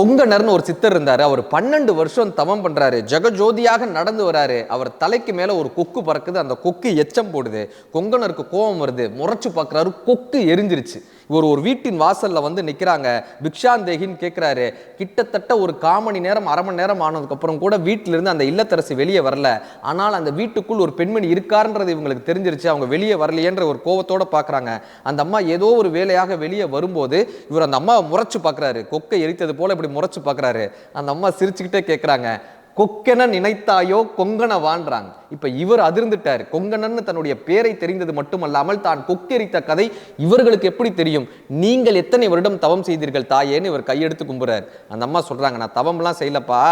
கொங்கணர்னு ஒரு சித்தர் இருந்தார். அவர் பன்னெண்டு வருஷம் தவம் பண்ணுறாரு ஜெகஜோதியாக நடந்து வராரு. அவர் தலைக்கு மேலே ஒரு கொக்கு பறக்குது. அந்த கொக்கு எச்சம் போடுது. கொங்கணருக்கு கோபம் வருது. முறைச்சு பார்க்குறாரு கொக்கு எரிஞ்சிருச்சு. இவர் ஒரு வீட்டின் வாசலில் வந்து நிற்கிறாங்க பிக்ஷாந்தேகின்னு கேட்குறாரு கிட்டத்தட்ட ஒரு காமணி நேரம் அரை மணி நேரம் ஆனதுக்கப்புறம் கூட வீட்டிலிருந்து அந்த இல்லத்தரசி வெளியே வரல. ஆனால் அந்த வீட்டுக்குள் ஒரு பெண்மணி இருக்காருன்றது இவங்களுக்கு தெரிஞ்சிருச்சு. அவங்க வெளியே வரலையேன்ற ஒரு கோபத்தோடு பார்க்குறாங்க அந்த அம்மா ஏதோ ஒரு வேலையாக வெளியே வரும்போது இவர் அந்த அம்மாவை முறைச்சு பார்க்குறாரு கொக்கை எரித்தது போல இப்படி முறைச்சு பார்க்குறாரு. அந்த அம்மா சிரிச்சுக்கிட்டே கேட்கறாங்க கொக்கென நினைத்தாயோ கொங்கன வான்றாங்க. இப்ப இவர் அதிர்ந்துட்டார். கொங்கணன்னு தன்னுடைய பேரை தெரிந்தது மட்டுமல்லாமல் தான் கொக்கெரித்த கதை இவர்களுக்கு எப்படி தெரியும்? நீங்கள் எத்தனை வருடம் தவம் செய்தீர்கள் தாயேன்னு இவர் கையெடுத்து கும்புறார். அந்த அம்மா சொல்றாங்க நான் தவம்லாம் செய்யலப்பா.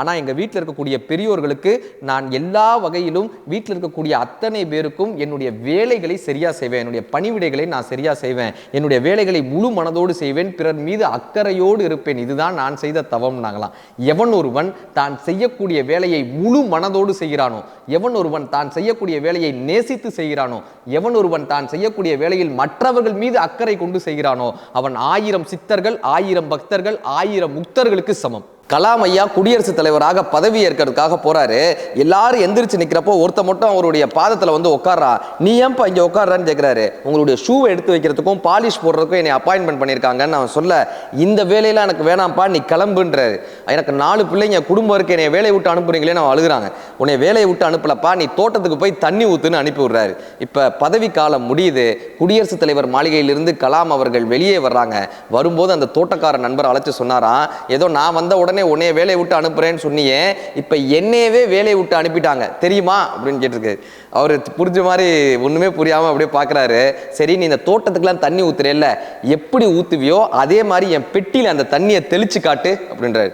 ஆனா எங்க வீட்டில் இருக்கக்கூடிய பெரியோர்களுக்கு நான் எல்லா வகையிலும் வீட்டில் இருக்கக்கூடிய அத்தனை பேருக்கும் என்னுடைய வேலைகளை சரியா செய்வேன். என்னுடைய பணிவிடைகளை நான் சரியா செய்வேன். என்னுடைய வேலைகளை முழு மனதோடு செய்வேன். பிறர் மீது அக்கறையோடு இருப்பேன். இதுதான் நான் செய்த தவம் நாங்களாம் எவன் ஒருவன் தான் செய்ய செய்யக்கூடிய வேலையை முழு மனதோடு செய்கிறானோ? எவன் ஒருவன் தான் செய்யக்கூடிய வேலையை நேசித்து செய்கிறானோ? எவன் ஒருவன் தான் செய்யக்கூடிய வேலையில் மற்றவர்கள் மீது அக்கறை கொண்டு செய்கிறானோ? அவன் ஆயிரம் சித்தர்கள் ஆயிரம் பக்தர்கள் ஆயிரம் முக்தர்களுக்கு சமம். கலாம் ஐயா குடியரசுத் தலைவராக பதவி ஏற்கிறதுக்காக போறாரு. எல்லாரும் எந்திரிச்சு நிக்கிறப்போ ஒருத்த மட்டும் அவருடைய பாதத்துல வந்து உட்காரா நீ ஏன்பா இங்க உட்கார்றான்னு கேட்கிறாரு உங்களுடைய ஷூவை எடுத்து வைக்கிறதுக்கும் பாலிஷ் போடுறதுக்கும் என்னை அப்பாயின்மெண்ட் பண்ணியிருக்காங்கன்னு அவன் சொல்ல இந்த வேலையெல்லாம் எனக்கு வேணாம்ப்பா நீ கிளம்புன்றாரு. எனக்கு நாலு பிள்ளைங்க குடும்பம் இருக்கு என்னை வேலையை விட்டு அனுப்புறீங்களே நான் அழுகுறாங்க. உன்னை வேலையை விட்டு அனுப்பலப்பா நீ தோட்டத்துக்கு போய் தண்ணி ஊத்துன்னு அனுப்பி விடுறாரு இப்ப பதவி காலம் முடியுது. குடியரசுத் தலைவர் மாளிகையிலிருந்து கலாம் அவர்கள் வெளியே வர்றாங்க. வரும்போது அந்த தோட்டக்கார நண்பர் அழைச்சு சொன்னாராம் ஏதோ நான் வந்த உடனே உன்னைய வேலையை விட்டு அனுப்புறேன்னு சொன்னியே இப்ப என்னையவே வேலையை விட்டு அனுப்பிட்டாங்க. தெரியுமா? அப்படின்னு கேட்டிருக்கு. அவர் புரிஞ்ச மாதிரி ஒண்ணுமே புரியாம அப்படியே பார்க்குறாரு சரி நீ இந்த தோட்டத்துக்குலாம் தண்ணி ஊற்றுறேல்ல எப்படி ஊத்துவியோ அதே மாதிரி என் பெட்டியில அந்த தண்ணியை தெளிச்சு காட்டு அப்படின்றாரு.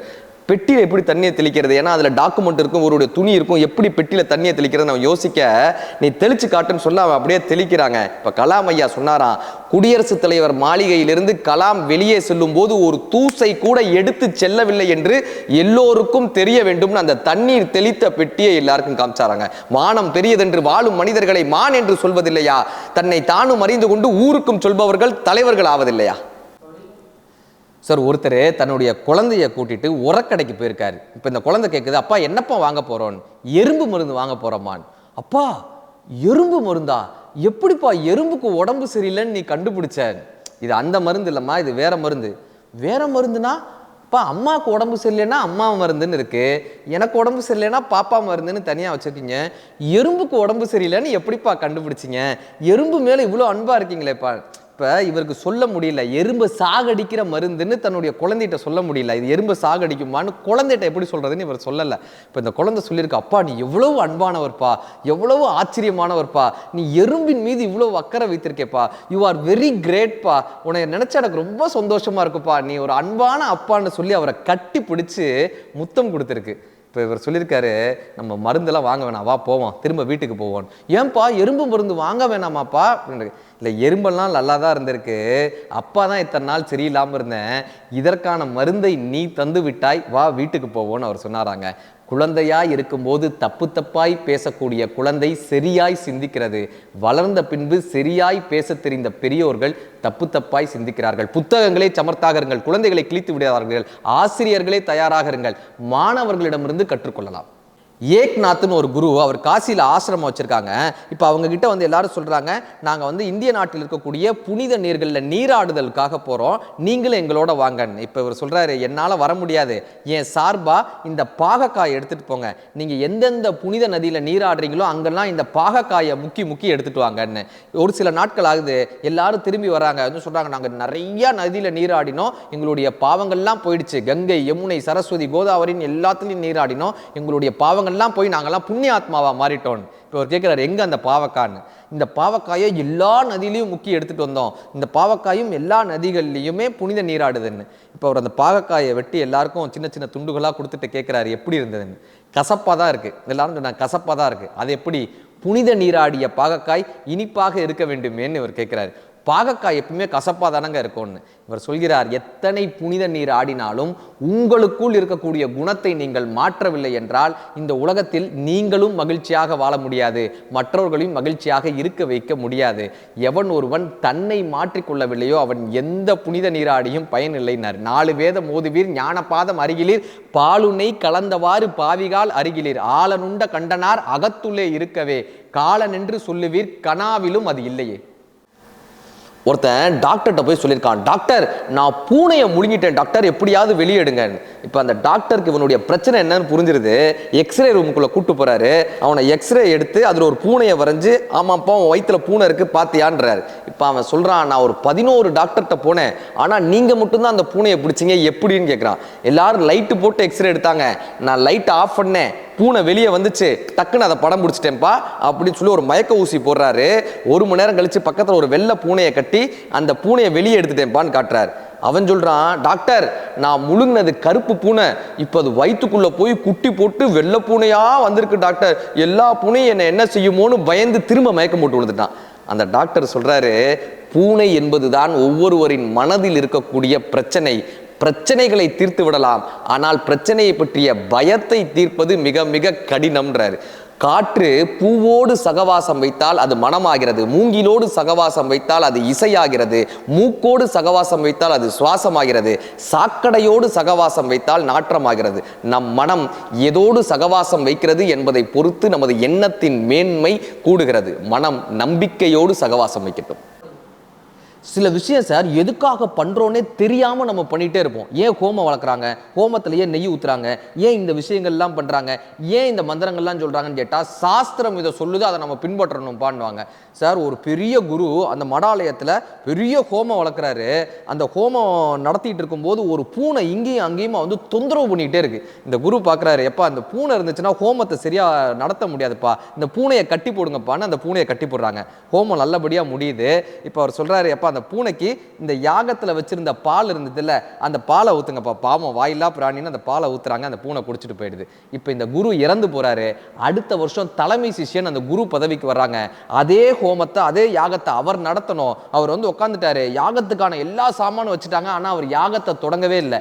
பெட்டியில் எப்படி தண்ணியை தெளிக்கிறது? ஏன்னா அதில் டாக்குமெண்ட் இருக்கும் ஒருடைய துணி இருக்கும். எப்படி பெட்டியில் தண்ணியை தெளிக்கிறது நம்ம யோசிக்க நீ தெளிச்சு காட்டுன்னு சொல்ல அவன் அப்படியே தெளிக்கிறாங்க. இப்போ கலாம் ஐயா சொன்னாராம் குடியரசுத் தலைவர் மாளிகையிலிருந்து கலாம் வெளியே செல்லும் போது ஒரு தூசை கூட எடுத்து செல்லவில்லை என்று எல்லோருக்கும் தெரிய வேண்டும்னு அந்த தண்ணீர் தெளித்த பெட்டியை எல்லாருக்கும் காமிச்சாராங்க. வானம் பெரியதென்று வாழும் மனிதர்களை மான் என்று சொல்வதில்லையா? தன்னை தானும் அறிந்து கொண்டு ஊருக்கும் சொல்பவர்கள் தலைவர்கள் ஆவதில்லையா? சார் ஒருத்தர் தன்னுடைய குழந்தைய கூட்டிட்டு உரக்கடைக்கு போயிருக்காரு. இப்போ இந்த குழந்தை கேட்குது அப்பா என்னப்பா வாங்க போறோம்? எறும்பு மருந்து வாங்க போகிறோமான் அப்பா எறும்பு மருந்தா? எப்படிப்பா எறும்புக்கு உடம்பு சரியில்லைன்னு நீ கண்டுபிடிச்ச இது அந்த மருந்து இல்லைம்மா இது வேற மருந்து. வேற மருந்துனா அப்பா அம்மாவுக்கு உடம்பு சரியில்லைன்னா அம்மா மருந்துன்னு இருக்கு. எனக்கு உடம்பு சரியில்லைன்னா பாப்பா மருந்துன்னு தனியாக வச்சுருக்கீங்க. எறும்புக்கு உடம்பு சரியில்லைன்னு எப்படிப்பா கண்டுபிடிச்சிங்க? எறும்பு மேலே இவ்வளோ அன்பாக இருக்கீங்களேப்பா. இப்போ இவருக்கு சொல்ல முடியல. எறும்பை சாகடிக்கிற மருந்துன்னு தன்னுடைய குழந்தைகிட்ட சொல்ல முடியல. இது எறும்பு சாகடிக்குமான்னு குழந்தைகிட்ட எப்படி சொல்கிறதுன்னு இவர் சொல்லலை. இப்போ இந்த குழந்தை சொல்லியிருக்கு அப்பா நீ எவ்வளவு அன்பானவர்ப்பா? எவ்வளவு ஆச்சரியமானவர்ப்பா? நீ எறும்பின் மீது இவ்வளோ அக்கறை வைத்திருக்கேப்பா. யூ ஆர் வெரி கிரேட்ப்பா உன்னை நினச்சா எனக்கு ரொம்ப சந்தோஷமா இருக்குப்பா. நீ ஒரு அன்பான அப்பான்னு சொல்லி அவரை கட்டி பிடிச்சி முத்தம் கொடுத்துருக்கு. இப்போ இவர் சொல்லியிருக்காரு நம்ம மருந்தெல்லாம் வாங்க வேணாம். வா போவோம். திரும்ப வீட்டுக்கு போவோம். ஏன்பா எறும்பு மருந்து வாங்க வேணாமாப்பா? அப்படின்னு இல்லை எறும்பெல்லாம் நல்லா தான் இருந்திருக்கு. அப்பா தான் இத்தனை நாள் சரியில்லாமல் இருந்தேன். இதற்கான மருந்தை நீ தந்து விட்டாய் வா வீட்டுக்கு போவோன்னு அவர் சொன்னாராங்க. குழந்தையாய் இருக்கும்போது தப்பு தப்பாய் பேசக்கூடிய குழந்தை சரியாய் சிந்திக்கிறது. வளர்ந்த பின்பு சரியாய் பேசத் தெரிந்த பெரியோர்கள் தப்பு தப்பாய் சிந்திக்கிறார்கள். புத்தகங்களே சமர்த்தாகருங்கள் குழந்தைகளை கிழித்து விடாதார்கள். ஆசிரியர்களே தயாராக இருங்கள். மாணவர்களிடமிருந்து கற்றுக்கொள்ளலாம். ஏக்நாத்னு ஒரு குரு அவர் காசியில் ஆசிரமம் வச்சுருக்காங்க. இப்போ அவங்கக்கிட்ட வந்து எல்லாரும் சொல்கிறாங்க நாங்கள் வந்து இந்திய நாட்டில் இருக்கக்கூடிய புனித நீர்களில் நீராடுதலுக்காக போகிறோம் நீங்களும் எங்களோட வாங்கன்னு. இப்போ இவர் சொல்கிறாரு என்னால் வர முடியாது. என் சார்பாக இந்த பாகக்காய் எடுத்துகிட்டு போங்க. நீங்கள் எந்தெந்த புனித நதியில் நீராடுறீங்களோ அங்கெல்லாம் இந்த பாகக்காயை முக்கி முக்கி எடுத்துகிட்டு வாங்கன்னு. ஒரு சில நாட்கள் ஆகுது எல்லாரும் திரும்பி வராங்க வந்து சொல்கிறாங்க நாங்கள் நிறையா நதியில் நீராடினோம். எங்களுடைய பாவங்கள்லாம் போயிடுச்சு. கங்கை யமுனை சரஸ்வதி கோதாவரின்னு எல்லாத்துலேயும் நீராடினோம். எங்களுடைய பாவங்கள்லாம் போய் நாங்கள்லாம் புண்ணியாத்மாவாக மாறிட்டோம். இப்போ அவர் கேட்குறாரு எங்க அந்த பாவக்கான்னு? இந்த பாவக்காயை எல்லா நதியிலையும் முக்கி எடுத்துகிட்டு வந்தோம். இந்த பாவக்காயும் எல்லா நதிகள்லையுமே புனித நீராடுதுன்னு. இப்போ அவர் அந்த பாவக்காயை வெட்டி எல்லாருக்கும் சின்ன சின்ன துண்டுகளாக கொடுத்துட்டு கேட்குறாரு எப்படி இருந்ததுன்னு? கசப்பாக தான் இருக்கு. எல்லாரும் சொன்னாங்க கசப்பாக தான் இருக்கு. அது எப்படி? புனித நீராடிய பாகக்காய் இனிப்பாக இருக்க வேண்டுமேன்னு இவர் கேட்குறாரு பாகக்காய் எப்பவுமே கசப்பாக தானங்க இருக்கும்னு. இவர் சொல்கிறார் எத்தனை புனித நீர் ஆடினாலும் உங்களுக்குள் இருக்கக்கூடிய குணத்தை நீங்கள் மாற்றவில்லை என்றால் இந்த உலகத்தில் நீங்களும் மகிழ்ச்சியாக வாழ முடியாது. மற்றவர்களையும் மகிழ்ச்சியாக இருக்க வைக்க முடியாது. எவன் ஒருவன் தன்னை மாற்றிக்கொள்ளவில்லையோ அவன் எந்த புனித நீராடியும் பயனில்லைனார். நாலு வேத மோதுவீர் ஞானபாதம் அருகிலீர் பாலுனை கலந்தவாறு பாவிகால் அருகிலீர். ஆலனுண்ட கண்டனார் அகத்துள்ளே இருக்கவே காலன் என்று சொல்லுவீர் கனாவிலும் அது இல்லையே. ஒருத்தன் டாக்டர்கிட்ட போய் சொல்லியிருக்கான் டாக்டர் நான் பூனையை முழுங்கிட்டேன் டாக்டர் எப்படியாவது வெளியேடுங்கன்னு. இப்போ அந்த டாக்டருக்கு இவனுடைய பிரச்சனை என்னன்னு புரிஞ்சிருது. எக்ஸ்ரே ரூமுக்குள்ளே கூட்டு போறாரு. அவனை எக்ஸ்ரே எடுத்து அதில் ஒரு பூனையை வரைஞ்சி ஆமாப்பா உன் வயிற்றுல பூனை இருக்கு பார்த்தியான்றாரு இப்போ அவன் சொல்றான் நான் ஒரு பதினோரு டாக்டர்கிட்ட போனேன். ஆனால் நீங்கள் மட்டும்தான் அந்த பூனையை பிடிச்சிங்க. எப்படின்னு கேட்குறான் எல்லாரும் லைட்டு போட்டு எக்ஸ்ரே எடுத்தாங்க. நான் லைட்டை ஆஃப் பண்ணேன். பூனை வெளியே வந்துச்சு. டக்குன்னு அதை படம் பிடிச்சிட்டேன்ப்பா அப்படின்னு சொல்லி ஒரு மயக்க ஊசி போடுறாரு. ஒரு மணி நேரம் கழிச்சு பக்கத்தில் ஒரு வெள்ளை பூனையை கட்டி அந்த பூனையை வெளியே எடுத்துட்டேன்ப்பான்னு காட்டுறாரு. அவன் சொல்கிறான் டாக்டர் நான் முழுங்கினது கருப்பு பூனை இப்போ அது வயிற்றுக்குள்ளே போய் குட்டி போட்டு வெள்ளை பூனையாக வந்திருக்கு டாக்டர். எல்லா பூனையும் என்னை என்ன செய்யுமோன்னு பயந்து திரும்ப மயக்கம் போட்டு விழுந்துட்டான். அந்த டாக்டர் சொல்கிறாரு பூனை என்பதுதான் ஒவ்வொருவரின் மனதில் இருக்கக்கூடிய பிரச்சனை. பிரச்சனைகளை தீர்த்து விடலாம். ஆனால் பிரச்சனையை பற்றிய பயத்தை தீர்ப்பது மிக மிக கடினம்ன்றாரு. காற்று பூவோடு சகவாசம் வைத்தால் அது மனமாகிறது. மூங்கிலோடு சகவாசம் வைத்தால் அது இசையாகிறது. மூக்கோடு சகவாசம் வைத்தால் அது சுவாசமாகிறது. சாக்கடையோடு சகவாசம் வைத்தால் நாற்றமாகிறது. நம் மனம் எதோடு சகவாசம் வைக்கிறது என்பதை பொறுத்து நமது எண்ணத்தின் மேன்மை கூடுகிறது. மனம் நம்பிக்கையோடு சகவாசம் வைக்கட்டும். சில விஷயம் சார் எதுக்காக பண்ணுறோன்னே தெரியாமல் நம்ம பண்ணிகிட்டே இருப்போம். ஏன் ஹோமம் வளர்க்குறாங்க? கோமத்திலேயே நெய் ஊற்றுறாங்க ஏன் இந்த விஷயங்கள்லாம் பண்ணுறாங்க ஏன் இந்த மந்திரங்கள்லாம் சொல்கிறாங்கன்னு கேட்டால் சாஸ்திரம் இதை சொல்லுது அதை நம்ம பின்பற்றணும்பான்வாங்க சார் ஒரு பெரிய குரு அந்த மடாலயத்தில் பெரிய ஹோமம் வளர்க்குறாரு. அந்த ஹோமம் நடத்திட்டு இருக்கும்போது ஒரு பூனை இங்கேயும் அங்கேயுமா வந்து தொந்தரவு பண்ணிக்கிட்டே இருக்கு. இந்த குரு பார்க்குறாரு எப்பா அந்த பூனை இருந்துச்சுன்னா ஹோமத்தை சரியாக நடத்த முடியாதுப்பா. இந்த பூனையை கட்டி போடுங்கப்பான்னு அந்த பூனையை கட்டி போடுறாங்க. ஹோமம் நல்லபடியாக முடியுது. இப்போ அவர் சொல்கிறாரு எப்பா அந்த பூனைக்கு இந்த யாகத்தில் வச்சிருந்த பால் இருந்ததில்ல அந்த பாலை ஊற்றுங்கப்பா பாவம் வாயில்லா பிராணின்னு அந்த பாலை ஊத்துறாங்க அந்த பூனை குடிச்சிட்டு போயிடுது. இப்போ இந்த குரு இறந்து போகிறாரு அடுத்த வருஷம் தலைமை சிஷியன் அந்த குரு பதவிக்கு வர்றாங்க. அதே ஹோமத்தை அதே யாகத்தை அவர் நடத்தணும். அவர் வந்து உட்காந்துட்டாரு யாகத்துக்கான எல்லா சாமானும் வச்சுட்டாங்க. ஆனால் அவர் யாகத்தை தொடங்கவே இல்லை.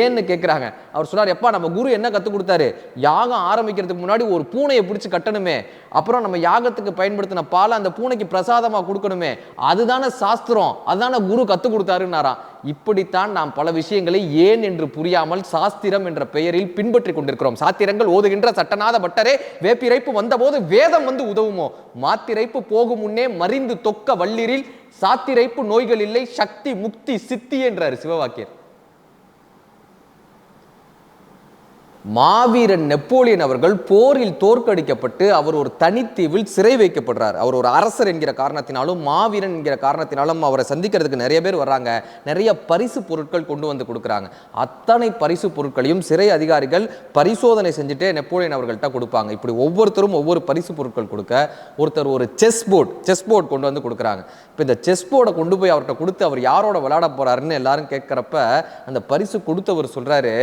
ஏன்னு கேட்குறாங்க அவர் சொன்னார் எப்பா நம்ம குரு என்ன கற்றுக் கொடுத்தாரு? யாகம் ஆரம்பிக்கிறதுக்கு முன்னாடி ஒரு பூனையை பிடிச்சி கட்டணுமே. அப்புறம் நம்ம யாகத்துக்கு பயன்படுத்தின பாலை அந்த பூனைக்கு பிரசாதமாக கொடுக்கணுமே. அதுதானே சாஸ்திரம். அதுதானே குரு கற்றுக் கொடுத்தாருன்னாராம். இப்படித்தான் நாம் பல விஷயங்களை ஏன் என்று புரியாமல் சாஸ்திரம் என்ற பெயரில் பின்பற்றி கொண்டிருக்கிறோம். சாத்திரங்கள் ஓதுகின்ற சட்டநாத பட்டரே வேப்பிரைப்பு வந்தபோது வேதம் வந்து உதவுமோ? மாத்திரைப்பு போகும் முன்னே மறிந்து தொக்க வள்ளிரில் சாத்திரைப்பு நோய்கள் இல்லை சக்தி முக்தி சித்தி என்றார் சிவவாக்கியர். மாவீரன் நெப்போலியன் அவர்கள் போரில் தோற்கடிக்கப்பட்டு அவர் ஒரு தனித்தீவில் சிறை வைக்கப்படுறார். அவர் ஒரு அரசர் என்கிற காரணத்தினாலும் மாவீரன் என்கிற காரணத்தினாலும் அவரை சந்திக்கிறதுக்கு நிறைய பேர் வர்றாங்க. நிறைய பரிசு பொருட்கள் கொண்டு வந்து கொடுக்குறாங்க. அத்தனை பரிசு பொருட்களையும் சிறை அதிகாரிகள் பரிசோதனை செஞ்சுட்டே நெப்போலியன் அவர்கள்ட்ட கொடுப்பாங்க. இப்படி ஒவ்வொருத்தரும் ஒவ்வொரு பரிசு பொருட்கள் கொடுக்க ஒருத்தர் ஒரு செஸ் போர்டு செஸ் போர்டு கொண்டு வந்து கொடுக்குறாங்க. இப்போ இந்த செஸ் போர்டை கொண்டு போய் அவர்கிட்ட கொடுத்து அவர் யாரோட விளையாட போறாருன்னு எல்லாரும் கேட்குறப்ப அந்த பரிசு கொடுத்தவர் சொல்றாரு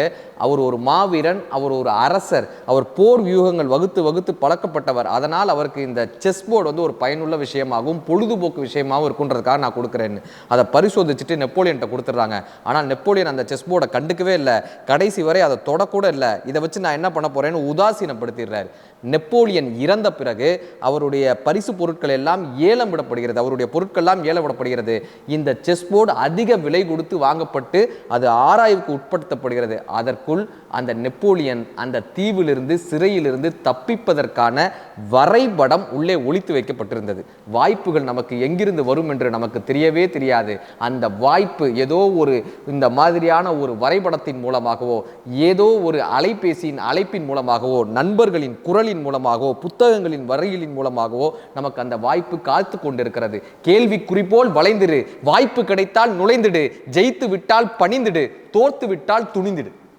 அவர் ஒரு மாவீரன் அவர் ஒரு அரசர் அவர் போர் வியூகங்கள் வகுத்து வகுத்து பழக்கப்பட்டவர். அதனால் அவருக்கு இந்த செஸ் போர்டு வந்து ஒரு பயனுள்ள விஷயமாகவும் பொழுதுபோக்கு விஷயமாகவும் இருக்குன்றதுக்காக நான் கொடுக்குறேன்னு அதை பரிசோதிச்சுட்டு நெப்போலியன்ட்ட கொடுத்துட்றாங்க. ஆனால் நெப்போலியன் அந்த செஸ் போர்டை கண்டுக்கவே இல்லை. கடைசி வரை அதை தொடக்கூட இல்லை. இதை வச்சு நான் என்ன பண்ண போகிறேன்னு உதாசீனப்படுத்திடுறாரு. நெப்போலியன் இறந்த பிறகு அவருடைய பரிசு பொருட்கள் எல்லாம் ஏலம் விடப்படுகிறது. அவருடைய பொருட்கள்லாம் ஏலம் விடப்படுகிறது. இந்த செஸ் போர்டு அதிக விலை கொடுத்து வாங்கப்பட்டு அது ஆராய்வுக்கு உட்படுத்தப்படுகிறது. அதற்குள் அந்த நெப்போலியன் அந்த தீவிலிருந்து சிறையிலிருந்து தப்பிப்பதற்கான வரைபடம் உள்ளே ஒழித்து வைக்கப்பட்டிருந்தது. வாய்ப்புகள் நமக்கு எங்கிருந்து வரும் என்று நமக்கு தெரியவே தெரியாது. அந்த வாய்ப்பு ஏதோ ஒரு இந்த மாதிரியான ஒரு வரைபடத்தின் மூலமாகவோ ஏதோ ஒரு அலைபேசியின் அழைப்பின் மூலமாகவோ நண்பர்களின் குரலின் மூலமாகவோ புத்தகங்களின் வரையிலின் மூலமாகவோ நமக்கு அந்த வாய்ப்பு காத்து கொண்டிருக்கிறது. கேள்வி குறிப்போல் வளைந்திடு. வாய்ப்பு கிடைத்தால் நுழைந்திடு. ஜெயித்து விட்டால் பணிந்திடு. தோர்த்து விட்டால் துணிந்திடு.